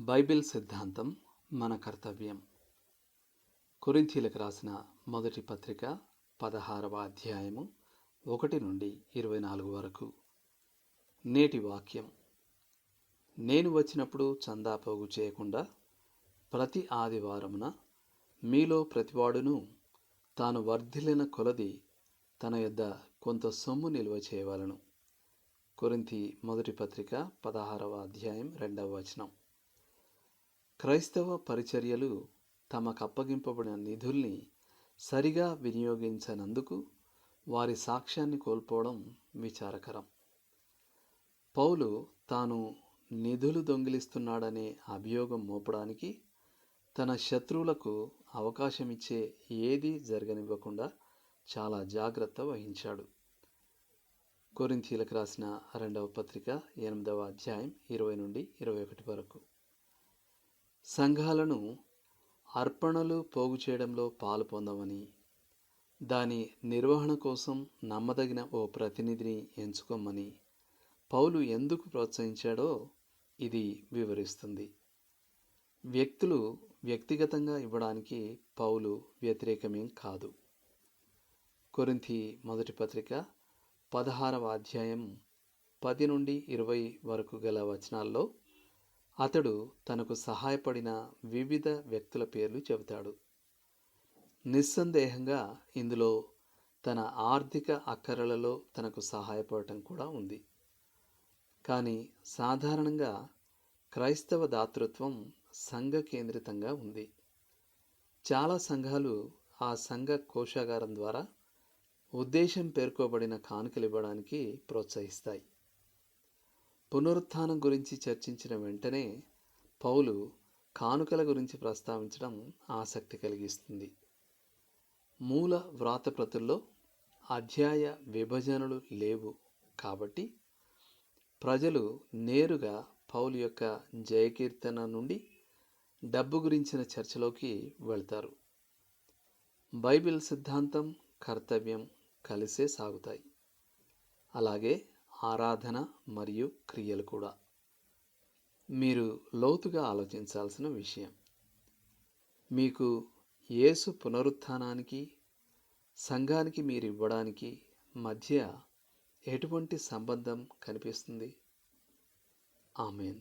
Bible సిద్ధాంతం మన కర్తవ్యం. కొరింథీలకు రాసిన మొదటి పత్రిక పదహారవ అధ్యాయము ఒకటి నుండి ఇరవై నాలుగు వరకు. నేటి వాక్యం. నేను వచ్చినప్పుడు చందా పోగు చేయకుండా ప్రతి ఆదివారమున మీలో ప్రతివాడును తాను వర్ధిల్లిన కొలది తన యొద్ద కొంత సొమ్ము నిల్వ చేయవలను. కొరింతి మొదటి పత్రిక పదహారవ అధ్యాయం రెండవ వచనం. క్రైస్తవ పరిచర్యలు తమకు అప్పగింపబడిన నిధుల్ని సరిగా వినియోగించనందుకు వారి సాక్ష్యాన్ని కోల్పోవడం విచారకరం. పౌలు తాను నిధులు దొంగిలిస్తున్నాడనే అభియోగం మోపడానికి తన శత్రువులకు అవకాశమిచ్చే ఏదీ జరగనివ్వకుండా చాలా జాగ్రత్త వహించాడు. కొరింథీలకు రాసిన రెండవ పత్రిక ఎనిమిదవ అధ్యాయం ఇరవై నుండి ఇరవై ఒకటి వరకు. సంఘాలను అర్పణలు పోగు చేయడంలో పాలు పొందమని దాని నిర్వహణ కోసం నమ్మదగిన ఓ ప్రతినిధిని ఎంచుకోమని పౌలు ఎందుకు ప్రోత్సహించాడో ఇది వివరిస్తుంది. వ్యక్తులు వ్యక్తిగతంగా ఇవ్వడానికి పౌలు వ్యతిరేకమేం కాదు. కొరింథి మొదటి పత్రిక పదహారవ అధ్యాయం పది నుండి ఇరవై వరకు గల వచనాల్లో అతడు తనకు సహాయపడిన వివిధ వ్యక్తుల పేర్లు చెబుతాడు. నిస్సందేహంగా ఇందులో తన ఆర్థిక అక్కరలలో తనకు సహాయపడటం కూడా ఉంది. కానీ సాధారణంగా క్రైస్తవ దాతృత్వం సంఘ కేంద్రితంగా ఉంది. చాలా సంఘాలు ఆ సంఘ కోశాగారం ద్వారా ఉద్దేశం పేర్కోబడిన కానుకలు ఇవ్వడానికి ప్రోత్సహిస్తాయి. పునరుత్థానం గురించి చర్చించిన వెంటనే పౌలు కానుకల గురించి ప్రస్తావించడం ఆసక్తి కలిగిస్తుంది. మూల వ్రాతప్రతుల్లో అధ్యాయ విభజనలు లేవు కాబట్టి ప్రజలు నేరుగా పౌలు యొక్క జయకీర్తన నుండి డబ్బు గురించిన చర్చలోకి వెళ్తారు. బైబిల్ సిద్ధాంతం కర్తవ్యం కలిసే సాగుతాయి. అలాగే ఆరాధన మరియు క్రియలు కూడా. మీరు లోతుగా ఆలోచించాల్సిన విషయం. మీకు యేసు పునరుత్థానానికి సంఘానికి మీరు ఇవ్వడానికి మధ్య ఎటువంటి సంబంధం కనిపిస్తుంది? ఆమెన్.